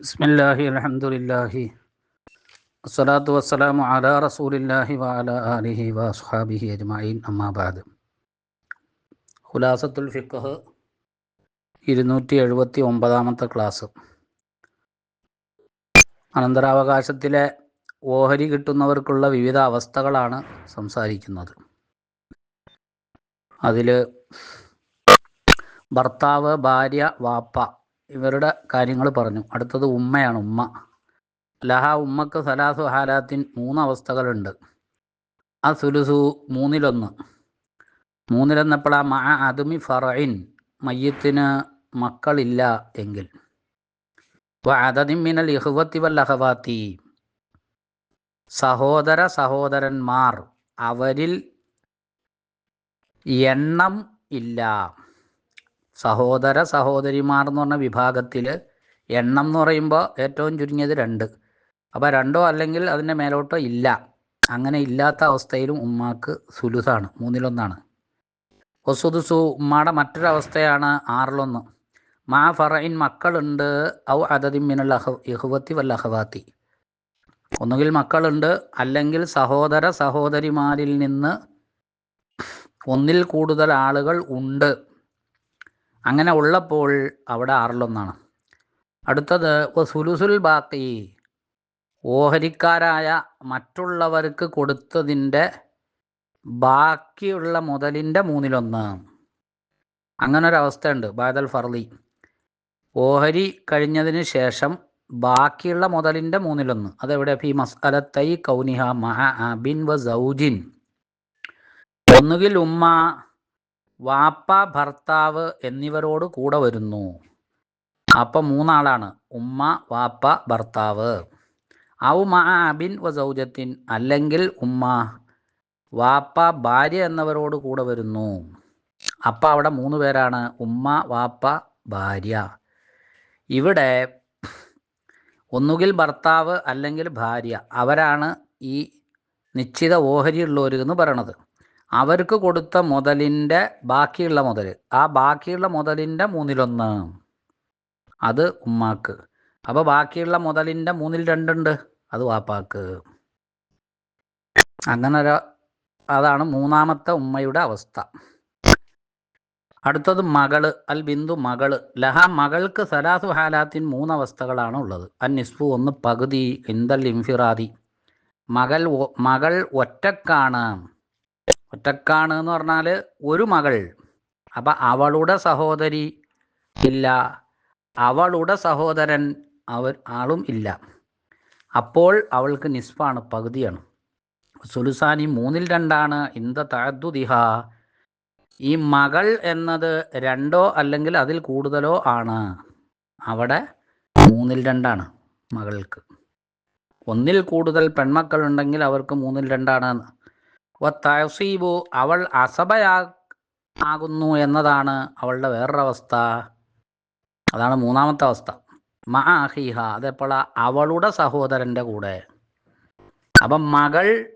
ബിസ്മില്ലാഹി അലഹമുല്ലാഹി അസ്സലാത്തു വസ്സലാമു അലാ റസൂലില്ലാഹി വഅല ആലിഹി വഅസ്ഹാബിഹി അജ്മഈൻ. അമ്മാബാദ് ഖുലാസത്തുൽ ഫിഖ്ഹ് ഇരുന്നൂറ്റി എഴുപത്തി ഒമ്പതാമത്തെ ക്ലാസ്. അനന്തരാവകാശത്തിലെ ഓഹരി കിട്ടുന്നവർക്കുള്ള വിവിധ അവസ്ഥകളാണ് സംസാരിക്കുന്നത്. അതിൽ ഭർത്താവ് ഭാര്യ വാപ്പ ഇവരുടെ കാര്യങ്ങൾ പറഞ്ഞു. അടുത്തത് ഉമ്മയാണ് ഉമ്മ. ലഹ ഉമ്മക്ക് സലാസു ഹാലാത്തിൻ മൂന്ന് അവസ്ഥകളുണ്ട്. ആ സുലുസു മൂന്നിലൊന്ന്. മൂന്നിലെന്നപ്പോഴാ മ അതുമി ഫറയിൻ മയ്യത്തിന് മക്കളില്ല എങ്കിൽ. അതതിമിനൽ ഇഹുവത്തി വല്ലഹവാത്തി സഹോദര സഹോദരന്മാർ അവരിൽ എണ്ണം ഇല്ല. സഹോദര സഹോദരിമാർ എന്ന് പറഞ്ഞ വിഭാഗത്തിൽ എണ്ണം എന്ന് പറയുമ്പോൾ ഏറ്റവും ചുരുങ്ങിയത് രണ്ട്. അപ്പോൾ രണ്ടോ അല്ലെങ്കിൽ അതിന്റെ മേലോട്ടോ ഇല്ല. അങ്ങനെ ഇല്ലാത്ത അവസ്ഥയിലും ഉമ്മാക്ക് സുലുസാണ് മൂന്നിലൊന്നാണ്. ഒസുദുസു ഉമ്മാടെ മറ്റൊരവസ്ഥയാണ് ആറിലൊന്ന്. മാ ഫറയിൻ മക്കളുണ്ട് ഔ അതതി മിനൽ അഹ ഇഹുവത്തി വല്ല അഹവാത്തി. ഒന്നുകിൽ മക്കളുണ്ട് അല്ലെങ്കിൽ സഹോദര സഹോദരിമാരിൽ നിന്ന് ഒന്നിൽ കൂടുതൽ ആളുകൾ ഉണ്ട്. അങ്ങനെ ഉള്ളപ്പോൾ അവിടെ ആറിലൊന്നാണ്. അടുത്തത് സുലുസുൽ ബാക്കി. ഓഹരിക്കാരായ മറ്റുള്ളവർക്ക് കൊടുത്തതിന്റെ ബാക്കിയുള്ള മുതലിന്റെ മൂന്നിലൊന്ന്. അങ്ങനൊരവസ്ഥയുണ്ട് ബാദൽ ഫർലി. ഓഹരി കഴിഞ്ഞതിന് ശേഷം ബാക്കിയുള്ള മുതലിന്റെ മൂന്നിലൊന്ന്. അതെവിടെ? ഫി മസ്അലത്തൈ കൗനിഹ മഹ ബിൻ വ സൗജിൻ. ഒന്നുകിൽ ഉമ്മ വാപ്പ ഭർത്താവ് എന്നിവരോട് കൂടെ വരുന്നു. അപ്പം മൂന്നാളാണ്. ഉമ്മ വാപ്പ ഭർത്താവ്. ഔ മഅബിൻ അബിൻ വ അല്ലെങ്കിൽ ഉമ്മ വാപ്പ ഭാര്യ എന്നവരോട് കൂടെ വരുന്നു. അപ്പം അവിടെ മൂന്ന് പേരാണ്. ഉമ്മ വാപ്പ ഭാര്യ. ഇവിടെ ഒന്നുകിൽ ഭർത്താവ് അല്ലെങ്കിൽ ഭാര്യ. അവരാണ് ഈ നിശ്ചിത ഓഹരിയുള്ളവർ എന്ന് പറയണത്. അവർക്ക് കൊടുത്ത മുതലിന്റെ ബാക്കിയുള്ള മുതൽ ആ ബാക്കിയുള്ള മുതലിന്റെ മൂന്നിലൊന്ന്. അത് ഉമ്മാക്ക്. അപ്പോൾ ബാക്കിയുള്ള മുതലിന്റെ മൂന്നിൽ രണ്ടുണ്ട്. അത് വാപ്പാക്ക്. അങ്ങനെ ഒരു അതാണ് മൂന്നാമത്തെ ഉമ്മയുടെ അവസ്ഥ. അടുത്തത് മകൾ അൽ ബിന്ദു മകൾ. ലഹ മകൾക്ക് സലാസു ഹാലാത്തിൻ മൂന്നവസ്ഥകളാണ് ഉള്ളത്. അൻ നിസ്ഫു ഒന്ന് പകുതി ഇന്ദൽ ഇൻഫിറാദി. മകൾ മകൾ ഒറ്റക്കാണ്. ഒറ്റക്കാണ് എന്ന് പറഞ്ഞാൽ ഒരു മകൾ. അപ്പം അവളുടെ സഹോദരി ഇല്ല. അവളുടെ സഹോദരൻ അവർ ആളും ഇല്ല. അപ്പോൾ അവൾക്ക് നിസ്ഫാണ് പകുതിയാണ്. സുലുസാനി മൂന്നിൽ രണ്ടാണ്. ഇന്ത താദ്ദുദിഹ ഈ മകൾ എന്നത് രണ്ടോ അല്ലെങ്കിൽ അതിൽ കൂടുതലോ ആണ്. അവിടെ മൂന്നിൽ രണ്ടാണ് മകൾക്ക്. ഒന്നിൽ കൂടുതൽ പെൺമക്കൾ ഉണ്ടെങ്കിൽ അവർക്ക് മൂന്നിൽ രണ്ടാണ്. തഹസീബു അവൾ അസഭയാ ആകുന്നു എന്നതാണ് അവളുടെ വേറൊരവസ്ഥ. അതാണ് മൂന്നാമത്തെ അവസ്ഥ. മഹീഹ അതെപ്പോഴാ അവളുടെ സഹോദരന്റെ കൂടെ. അപ്പം മകൾ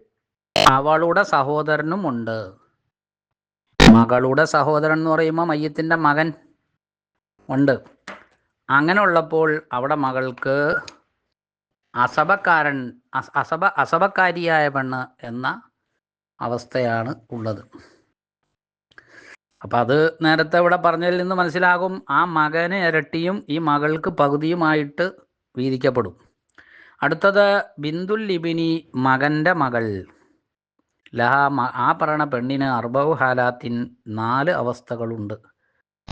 അവളുടെ സഹോദരനും ഉണ്ട്. മകളുടെ സഹോദരൻ എന്ന് പറയുമ്പോൾ മയ്യത്തിന്റെ മകൻ ഉണ്ട്. അങ്ങനെ ഉള്ളപ്പോൾ അവിടെ മകൾക്ക് അസഭക്കാരൻ അസഭ അസഭക്കാരിയായ പെണ്ണ് എന്ന അവസ്ഥയാണ് ഉള്ളത്. അപ്പം അത് നേരത്തെ ഇവിടെ പറഞ്ഞതിൽ നിന്ന് മനസ്സിലാകും. ആ മകന് ഇരട്ടിയും ഈ മകൾക്ക് പകുതിയുമായിട്ട് വീതിക്കപ്പെടും. അടുത്തത് ബിന്ദുൽ ലിബിനി മകന്റെ മകൾ. ലഹ ആ പറയണ പെണ്ണിന് അർബവ് ഹാലാത്തിൻ നാല് അവസ്ഥകളുണ്ട്.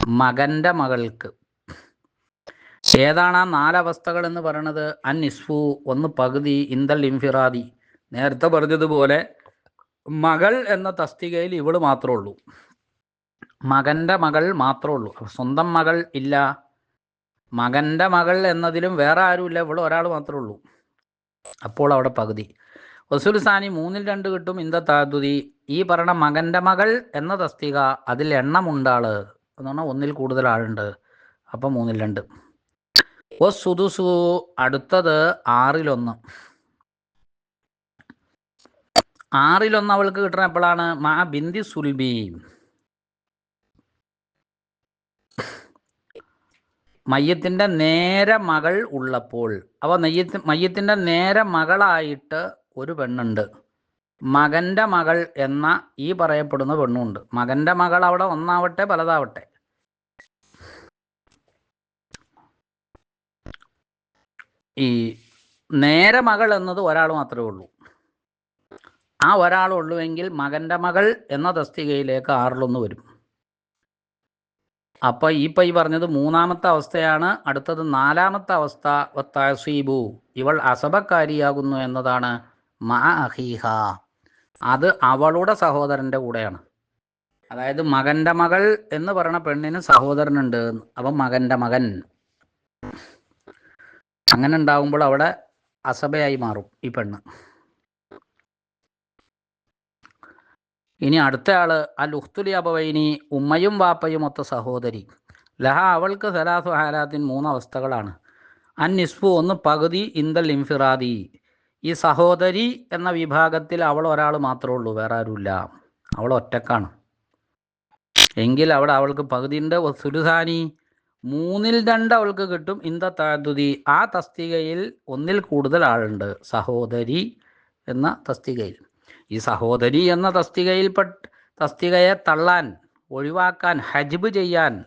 മകന്റെ മകൾക്ക്. ഏതാണ് ആ നാലവസ്ഥകൾ എന്ന് പറയണത്? അൻ നിസ്ഫു ഒന്ന് പകുതി ഇന്ദൽ ഇൻഫിറാദി. നേരത്തെ പറഞ്ഞതുപോലെ മകൾ എന്ന തസ്തികയിൽ ഇവൾ മാത്രമേ ഉള്ളൂ. മകന്റെ മകൾ മാത്രമേ ഉള്ളൂ. സ്വന്തം മകൾ ഇല്ല. മകന്റെ മകൾ എന്നതിലും വേറെ ആരുമില്ല. ഇവൾ ഒരാൾ മാത്രമേ ഉള്ളൂ. അപ്പോൾ അവിടെ പകുതി. വസൂൽ സാനി മൂന്നിൽ രണ്ട് കിട്ടും ഇന്ത താതുതി. ഈ പറയണ മകന്റെ മകൾ എന്ന തസ്തിക അതിൽ എണ്ണമുണ്ടാൾ എന്ന് പറഞ്ഞാൽ ഒന്നിൽ കൂടുതൽ ആളുണ്ട്. അപ്പം മൂന്നിൽ രണ്ട്. ഓ സുതുസു അടുത്തത് ആറിലൊന്ന്. ആറിലൊന്ന് അവൾക്ക് കിട്ടണം എപ്പോഴാണ് മാ ബിന്ദി സുൽബി. മയ്യത്തിന്റെ നേരെ മകൾ ഉള്ളപ്പോൾ. അപ്പോൾ നെയ്യത്ത് മയ്യത്തിന്റെ നേരെ മകളായിട്ട് ഒരു പെണ്ണുണ്ട്. മകന്റെ മകൾ എന്ന ഈ പറയപ്പെടുന്ന പെണ്ണുണ്ട്. മകന്റെ മകൾ അവിടെ ഒന്നാവട്ടെ പലതാവട്ടെ. ഈ നേരെ മകൾ എന്നത് ഒരാൾ മാത്രമേ ഉള്ളൂ. ആ ഒരാളുള്ളുവെങ്കിൽ മകന്റെ മകൾ എന്ന തസ്തികയിലേക്ക് ആറിലൊന്ന് വരും. അപ്പോൾ ഈ പൈ പറഞ്ഞത് മൂന്നാമത്തെ അവസ്ഥയാണ് അടുത്തത് നാലാമത്തെ അവസ്ഥ. വത്താസീബു. ഇവൾ അസഭക്കാരിയാകുന്നു എന്നതാണ് മാ അഹീഹ. അത് അവളുടെ സഹോദരന്റെ കൂടെയാണ്. അതായത് മകന്റെ മകൾ എന്ന് പറയുന്ന പെണ്ണിന് സഹോദരനുണ്ട്. അപ്പം മകന്റെ മകൻ. അങ്ങനെ ഉണ്ടാകുമ്പോൾ അവിടെ അസഭയായി മാറും ഈ പെണ്ണ്. ഇനി അടുത്ത ആൾ അൽ ഉഖ്തുലി അബവൈനി ഉമ്മയും വാപ്പയും ഒത്ത സഹോദരി. ലഹ അവൾക്ക് സലാസു ഹാലാത്തിൻ മൂന്ന് അവസ്ഥകളാണ്. അൻ നിസ്ഫു ഒന്ന് പകുതി ഇന്ദൽ ഇൻഫിറാദി. ഈ സഹോദരി എന്ന വിഭാഗത്തിൽ അവൾ ഒരാൾ മാത്രമേ ഉള്ളൂ വേറെ ആരുമില്ല. അവൾ ഒറ്റക്കാണ്. എങ്കിൽ അവിടെ അവൾക്ക് പകുതിന്റെ സുലുസാനി മൂന്നിൽ രണ്ട് അവൾക്ക് കിട്ടും ഇന്ത താതുതി ആ തസ്തികയിൽ ഒന്നിൽ കൂടുതൽ ആളുണ്ട് സഹോദരി എന്ന തസ്തികയിൽ. ഈ സഹോദരി എന്ന തസ്തികയിൽപ്പെട്ട് തസ്തികയെ തള്ളാൻ ഒഴിവാക്കാൻ ഹജ്ബ് ചെയ്യാൻ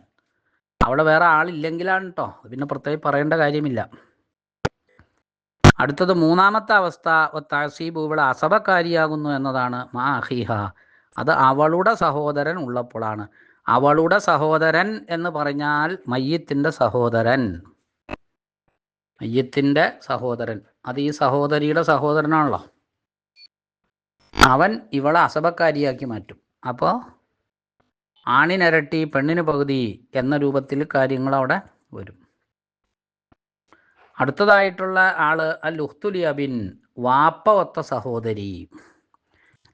അവിടെ വേറെ ആളില്ലെങ്കിലാണ് കേട്ടോ പിന്നെ പ്രത്യേകം പറയേണ്ട കാര്യമില്ല. അടുത്തത് മൂന്നാമത്തെ അവസ്ഥ താസീബ് ഇവിടെ അസഭക്കാരിയാകുന്നു എന്നതാണ്. മാ അഹിഹ. അത് അവളുടെ സഹോദരൻ ഉള്ളപ്പോഴാണ്. അവളുടെ സഹോദരൻ എന്ന് പറഞ്ഞാൽ മയ്യത്തിന്റെ സഹോദരൻ. മയ്യത്തിന്റെ സഹോദരൻ. അത് ഈ സഹോദരിയുടെ സഹോദരനാണല്ലോ. അവൻ ഇവളെ അസഭക്കാരിയാക്കി മാറ്റും. അപ്പോൾ ആണിനരട്ടി പെണ്ണിന് പകുതി എന്ന രൂപത്തിൽ കാര്യങ്ങൾ അവിടെ വരും. അടുത്തതായിട്ടുള്ള ആൾ അൽ ഉഖ്തുലിയബിൻ വാപ്പ ഒത്ത സഹോദരി.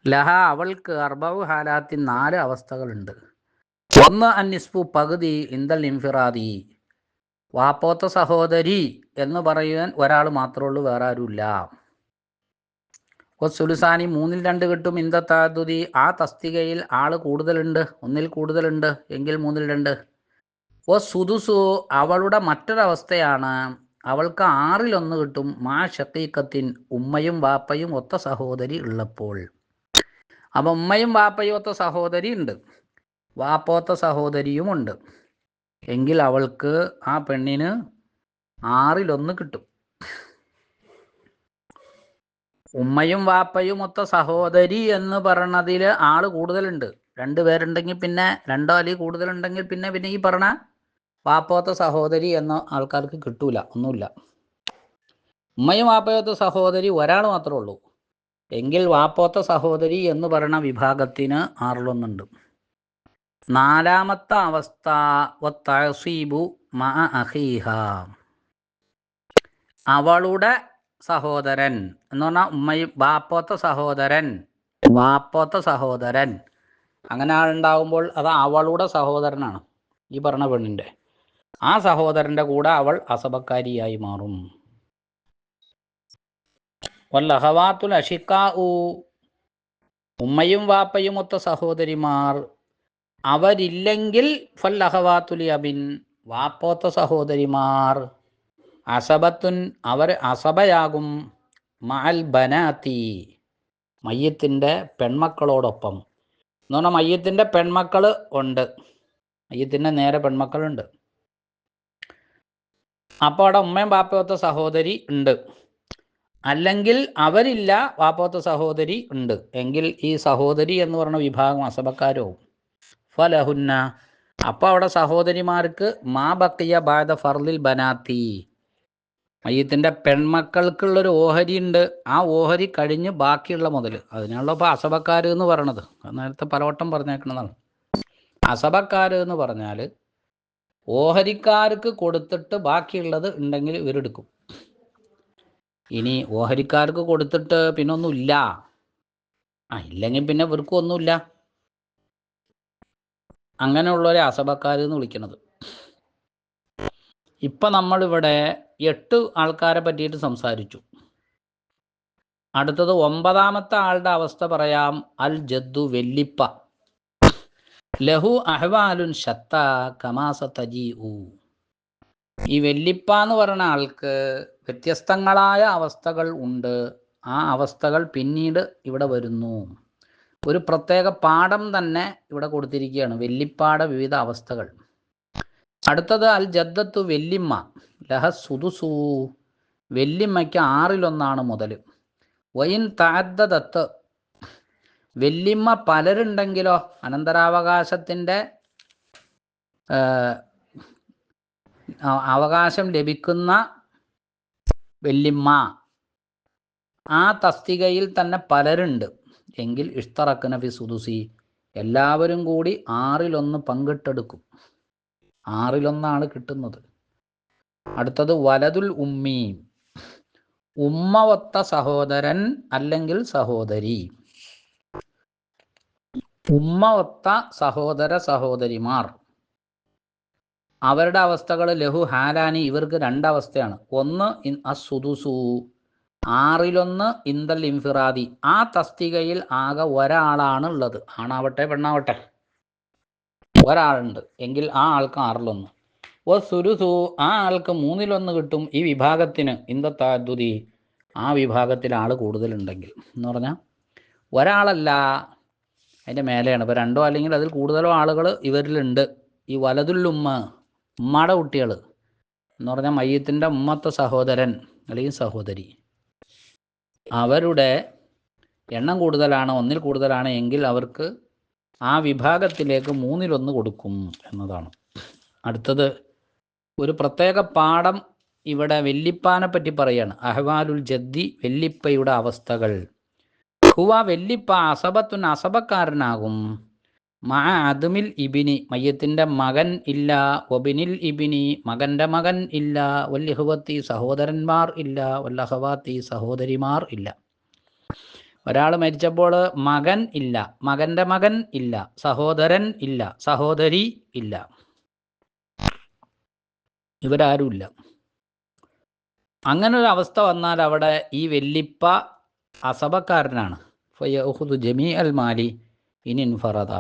ലഹ അവൾക്ക് അർബവ് ഹാലാത്തി നാല് അവസ്ഥകളുണ്ട്. ഒന്ന് അന്നിസ്പു പകുതി ഇന്ദൽ ഇൻഫിറാദി. വാപ്പോത്ത സഹോദരി എന്ന് പറയുവാൻ ഒരാൾ മാത്രമേ ഉള്ളൂ വേറെ ആരുമില്ല. സുലുസാനി മൂന്നിൽ രണ്ട് കിട്ടും ഇന്ദത്താതുതി ആ തസ്തികയിൽ ആൾ കൂടുതലുണ്ട്. ഒന്നിൽ കൂടുതലുണ്ട്. എങ്കിൽ മൂന്നിൽ രണ്ട്. ഓ സുതുസു അവളുടെ മറ്റൊരവസ്ഥയാണ്. അവൾക്ക് ആറിലൊന്ന് കിട്ടും. മാ ഷക്കീക്കത്തിൻ ഉമ്മയും വാപ്പയും ഒത്ത സഹോദരി ഉള്ളപ്പോൾ. അപ്പം ഉമ്മയും വാപ്പയും ഒത്ത സഹോദരി ഉണ്ട്. വാപ്പോത്ത സഹോദരിയുമുണ്ട് എങ്കിൽ അവൾക്ക് ആ പെണ്ണിന് ആറിലൊന്ന് കിട്ടും. ഉമ്മയും വാപ്പയും ഒത്ത സഹോദരി എന്ന് പറഞ്ഞതിൽ ആൾ കൂടുതലുണ്ട്. രണ്ട് പേരുണ്ടെങ്കിൽ പിന്നെ രണ്ടോ അല്ലെങ്കിൽ കൂടുതലുണ്ടെങ്കിൽ പിന്നെ പിന്നെ ഈ പറഞ്ഞ വാപ്പോത്ത സഹോദരി എന്ന ആൾക്കാർക്ക് കിട്ടൂല ഒന്നുമില്ല. ഉമ്മയും വാപ്പയോത്ത സഹോദരി ഒരാൾ മാത്രമേ ഉള്ളൂ. എങ്കിൽ വാപ്പോത്ത സഹോദരി എന്ന് പറയുന്ന വിഭാഗത്തിന് ആറിലൊന്നുണ്ട് നാലാമത്തെ അവസ്ഥ വത്തസീബു മ അഹീഹ. അവളുടെ സഹോദരൻ. എന്ന് പറഞ്ഞാൽ ഉമ്മയും വാപ്പോത്ത സഹോദരൻ. വാപ്പോത്ത സഹോദരൻ. അങ്ങനെ ആളുണ്ടാകുമ്പോൾ അത് അവളുടെ സഹോദരനാണ് ഈ പറഞ്ഞ പെണ്ണിന്റെ. ആ സഹോദരന്റെ കൂടെ അവൾ അസബക്കാരിയായി മാറും. വല്ലഹവാത്തുൽ അഷിക്കാഉ. ഉമ്മയും വാപ്പയും ഒത്ത സഹോദരിമാർ. അവരില്ലെങ്കിൽ ഫല്ലഹവാത്തുലി അബിൻ വാപ്പോത്ത സഹോദരിമാർ. അസബത്തുൻ അവർ അസബയാകും മഅൽ ബനാത്തി മയ്യത്തിന്റെ പെൺമക്കളോടൊപ്പം. എന്ന് പറഞ്ഞാൽ മയ്യത്തിന്റെ പെൺമക്കൾ ഉണ്ട്. മയ്യത്തിന്റെ നേരെ പെൺമക്കളുണ്ട് അപ്പോൾ അവിടെ ഉമ്മയും പാപ്പയൊത്ത സഹോദരി ഉണ്ട്. അല്ലെങ്കിൽ അവരില്ല വാപ്പോത്ത സഹോദരി ഉണ്ട്. എങ്കിൽ ഈ സഹോദരി എന്ന് പറഞ്ഞ വിഭാഗം അസബക്കാരോ ഫലഹുന്ന. അപ്പോൾ അവിടെ സഹോദരിമാർക്ക് മാ ബക്കിയ ബാദ ഫർലിൽ ബനാത്തി. മയ്യത്തിന്റെ പെൺമക്കൾക്കുള്ളൊരു ഓഹരി ഉണ്ട്. ആ ഓഹരി കഴിഞ്ഞ് ബാക്കിയുള്ള മുതൽ. അതിനുള്ള ഇപ്പോൾ അസഭക്കാർ എന്ന് പറയണത്. നേരത്തെ പലവട്ടം പറഞ്ഞേക്കണതാണ്. അസഭക്കാർ എന്ന് പറഞ്ഞാൽ ഓഹരിക്കാർക്ക് കൊടുത്തിട്ട് ബാക്കിയുള്ളത് ഉണ്ടെങ്കിൽ ഇവരെടുക്കും. ഇനി ഓഹരിക്കാർക്ക് കൊടുത്തിട്ട് പിന്നെ ഒന്നുമില്ല ആ ഇല്ലെങ്കിൽ പിന്നെ ഇവർക്കും ഒന്നുമില്ല. അങ്ങനെയുള്ളവരെ അസഭക്കാർ എന്ന് വിളിക്കുന്നത് ഇപ്പം നമ്മളിവിടെ എട്ട് ആൾക്കാരെ പറ്റിയിട്ട് സംസാരിച്ചു. അടുത്തത് ഒമ്പതാമത്തെ ആളുടെ അവസ്ഥ പറയാം. അൽ ജദ്ദു വെല്ലിപ്പ. ലഹു അഹ്വാലുൻ ഷത്ത കമാസ തജി ഈ വെല്ലിപ്പ എന്ന് പറയുന്ന ആൾക്ക് വ്യത്യസ്തങ്ങളായ അവസ്ഥകൾ ഉണ്ട്. ആ അവസ്ഥകൾ പിന്നീട് ഇവിടെ വരുന്നു. ഒരു പ്രത്യേക പാഠം തന്നെ ഇവിടെ കൊടുത്തിരിക്കുകയാണ്. വെല്ലിപ്പാടെ വിവിധ അവസ്ഥകൾ. അടുത്തത് അൽ ജദ്ദത്തു വെല്ലിമ്മ ലഹ സുതുസു വെല്ലിമ്മയ്ക്ക് ആറിലൊന്നാണ് മുതൽ വൈൻ താദ്ദത്ത് വെല്ലിമ്മ പലരുണ്ടെങ്കിലോ അനന്തരാവകാശത്തിന്റെ അവകാശം ലഭിക്കുന്ന വെല്ലിമ്മ. ആ തസ്തികയിൽ തന്നെ പലരുണ്ട്. എങ്കിൽ ഇഷ്തറക്കന ഫി സുദുസി. എല്ലാവരും കൂടി ആറിലൊന്ന് പങ്കിട്ടെടുക്കും. ആറിലൊന്നാണ് കിട്ടുന്നത്. അടുത്തത് വലതുൽ ഉമ്മി ഉമ്മവത്ത സഹോദരൻ അല്ലെങ്കിൽ സഹോദരി. ഉമ്മ ഒത്ത സഹോദര സഹോദരിമാർ. അവരുടെ അവസ്ഥകൾ ലഹു ഹാലാനി ഇവർക്ക് രണ്ടവസ്ഥയാണ്. ഒന്ന് അസുദുസു ആറിലൊന്ന് ഇന്ദൽ ഇൻഫിറാദി. ആ തസ്തികയിൽ ആകെ ഒരാളാണ് ഉള്ളത്. ആണാവട്ടെ പെണ്ണാവട്ടെ. ഒരാളുണ്ട്. എങ്കിൽ ആ ആൾക്ക് ആറിലൊന്ന്. ഓ സുരുസു ആ ആൾക്ക് മൂന്നിലൊന്ന് കിട്ടും. ഈ വിഭാഗത്തിന് ഇന്ത താദ്ദുതി ആ വിഭാഗത്തിൽ ആൾ കൂടുതലുണ്ടെങ്കിൽ എന്ന് പറഞ്ഞാൽ ഒരാളല്ല അതിന്റെ മേലെയാണ്. ഇപ്പോൾ രണ്ടോ അല്ലെങ്കിൽ അതിൽ കൂടുതലോ ആളുകൾ ഇവരിലുണ്ട്. ഈ വലതുല്ലുമ്മ ഉമ്മയുടെ കുട്ടികൾ എന്ന് പറഞ്ഞാൽ മയ്യത്തിന്റെ ഉമ്മത്തെ സഹോദരൻ അല്ലെങ്കിൽ സഹോദരി. അവരുടെ എണ്ണം കൂടുതലാണ് ഒന്നിൽ കൂടുതലാണ് എങ്കിൽ അവർക്ക് ആ വിഭാഗത്തിലേക്ക് മൂന്നിലൊന്ന് കൊടുക്കും എന്നതാണ്. അടുത്തത് ഒരു പ്രത്യേക പാഠം ഇവിടെ വെല്ലിപ്പാനെ പറ്റി പറയാണ്. അഹ്വാലുൽ ജദ്ദി വെല്ലിപ്പയുടെ അവസ്ഥകൾ. ഹുവ വെല്ലിപ്പ അസബത്തുൻ അസബക്കാരനാകും. മാ അതുമിൽ ഇബിനി മയ്യത്തിന്റെ മകൻ ഇല്ല. ഒബിനിൽ ഇബിനി മകന്റെ മകൻ ഇല്ല. വല്യഹുവത്തി സഹോദരന്മാർ ഇല്ല. വല്ലഹവാത്തി സഹോദരിമാർ ഇല്ല. ഒരാൾ മരിച്ചപ്പോൾ മകൻ ഇല്ല മകന്റെ മകൻ ഇല്ല സഹോദരൻ ഇല്ല സഹോദരി ഇല്ല. ഇവരാരുമില്ല. അങ്ങനെ ഒരു അവസ്ഥ വന്നാൽ അവിടെ ഈ വെല്ലിപ്പ അസഭക്കാരനാണ്. ഫയഹുദു ജമീ അൽ മാലി ഇനി ഫറദ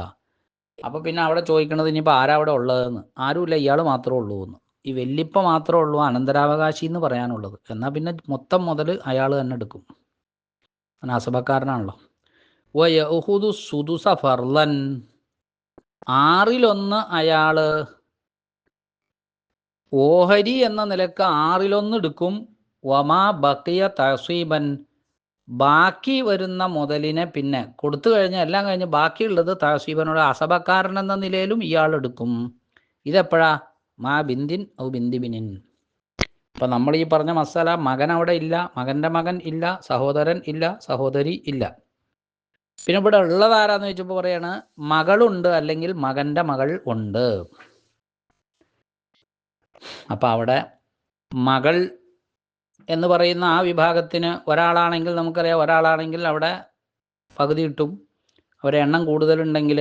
അപ്പോൾ പിന്നെ അവിടെ ചോദിക്കണത് ഇനിയിപ്പോൾ ആരാ അവിടെ ഉള്ളതെന്ന്? ആരുമില്ല ഇയാൾ മാത്രമേ ഉള്ളൂ എന്ന്. ഈ വെല്ലിപ്പ മാത്രമേ ഉള്ളൂ അനന്തരാവകാശി എന്ന് പറയാനുള്ളത്. എന്നാൽ പിന്നെ മൊത്തം മുതൽ അയാൾ തന്നെ എടുക്കും. അവൻ വയഹുദു സുദുസ ഫർലൻ. ആറിലൊന്ന് അയാൾ ഓഹരി എന്ന നിലയ്ക്ക് ആറിലൊന്ന് എടുക്കും. വമാ ബക്കിയ തസീബൻ ബാക്കി വരുന്ന മുതലിനെ പിന്നെ കൊടുത്തു കഴിഞ്ഞ എല്ലാം കഴിഞ്ഞ് ബാക്കിയുള്ളത് തഹസീബനോട് അസബക്കാരൻ എന്ന നിലയിലും ഇയാൾ എടുക്കും. ഇതെപ്പോഴാ? മാ ബിന്ദിൻ ഔ ബിന്ദിബിനിൻ ഇപ്പൊ നമ്മൾ ഈ പറഞ്ഞ മസാല മകൻ അവിടെ ഇല്ല മകന്റെ മകൻ ഇല്ല സഹോദരൻ ഇല്ല സഹോദരി ഇല്ല. പിന്നെ ഇവിടെ ഉള്ളത് ആരാന്ന് ചോദിച്ചപ്പോൾ പറയാണ് മകളുണ്ട് അല്ലെങ്കിൽ മകന്റെ മകൾ ഉണ്ട്. അപ്പൊ അവിടെ മകൾ എന്ന് പറയുന്ന ആ വിഭാഗത്തിന് ഒരാളാണെങ്കിൽ നമുക്കറിയാം ഒരാളാണെങ്കിൽ അവിടെ പകുതി കിട്ടും. അവരെ എണ്ണം കൂടുതലുണ്ടെങ്കിൽ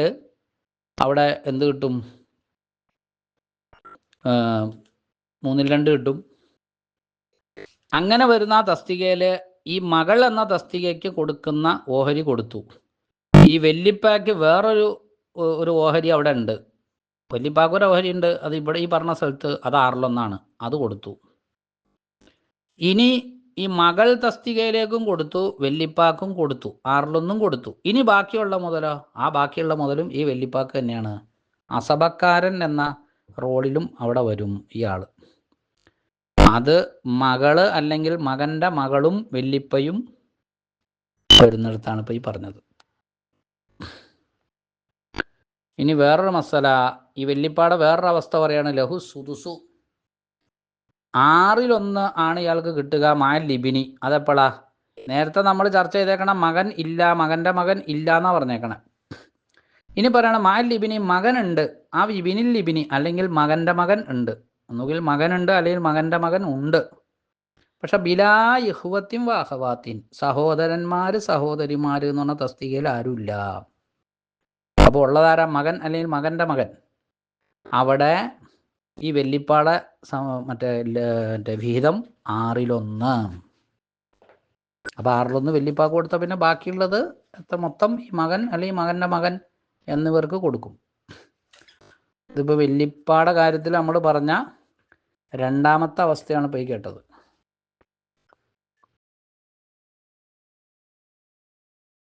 അവിടെ എന്ത് കിട്ടും? മൂന്നിൽ രണ്ട് കിട്ടും. അങ്ങനെ വരുന്ന തസ്തികയിൽ ഈ മകൾ എന്ന തസ്തികയ്ക്ക് കൊടുക്കുന്ന ഓഹരി കൊടുത്തു. ഈ വെല്ലിപ്പാക്ക് വേറൊരു ഒരു ഓഹരി അവിടെ ഉണ്ട്. വെല്ലിപ്പാക്ക് ഒരു ഓഹരി ഉണ്ട്. അത് ഇവിടെ ഈ പറഞ്ഞ സ്ഥലത്ത് അത് ആറിലൊന്നാണ്. അത് കൊടുത്തു. ഇനി ഈ മകൾ തസ്തികയിലേക്കും കൊടുത്തു വെല്ലിപ്പാക്കും കൊടുത്തു ആറിലൊന്നും കൊടുത്തു. ഇനി ബാക്കിയുള്ള മുതലോ? ആ ബാക്കിയുള്ള മുതലും ഈ വെല്ലിപ്പാക്ക് തന്നെയാണ്. അസഭക്കാരൻ എന്ന റോളിലും അവിടെ വരും ഇയാൾ അത് മകൾ അല്ലെങ്കിൽ മകന്റെ മകളും വെല്ലിപ്പയും വരുന്നിടത്താണ് ഇപ്പൊ ഈ പറഞ്ഞത്. ഇനി വേറൊരു മസല. ഈ വെല്ലിപ്പാടെ വേറൊരു അവസ്ഥ പറയാണ് ലഹു സുദുസു. ആറിലൊന്ന് ആണ് ഇയാൾക്ക് കിട്ടുക മാൽ ലിബിനി. അതെപ്പോഴാ നേരത്തെ നമ്മൾ ചർച്ച ചെയ്തേക്കണ മകൻ ഇല്ല മകന്റെ മകൻ ഇല്ല എന്നാ പറഞ്ഞേക്കണേ. ഇനി പറയണം മാൽ ലിബിനി മകൻ ഉണ്ട് ആ വിബിനിൽ ലിബിനി അല്ലെങ്കിൽ മകന്റെ മകൻ ഉണ്ട്. ഒന്നുകിൽ മകനുണ്ട് അല്ലെങ്കിൽ മകന്റെ മകൻ ഉണ്ട്. പക്ഷെ ബിലാ യഹുവത്തിൻ വാഹവാത്തിൻ സഹോദരന്മാര് സഹോദരിമാര് എന്ന് പറഞ്ഞ തസ്തികയിൽ ആരുമില്ല. അപ്പോൾ ഉള്ളതാരാ? മകൻ അല്ലെങ്കിൽ മകന്റെ മകൻ. അവിടെ ഈ വെല്ലിപ്പാടെ മറ്റേ മറ്റേ വിഹിതം ആറിലൊന്ന്. അപ്പോൾ ആറിലൊന്ന് വെല്ലിപ്പാക്ക് കൊടുത്താൽ പിന്നെ ബാക്കിയുള്ളത് എത്ര? മൊത്തം ഈ മകൻ അല്ലെങ്കിൽ മകന്റെ മകൻ എന്നിവർക്ക് കൊടുക്കും. ഇതിപ്പോൾ വെല്ലിപ്പാടെ കാര്യത്തിൽ നമ്മൾ പറഞ്ഞ രണ്ടാമത്തെ അവസ്ഥയാണ് പോയി കേട്ടത്.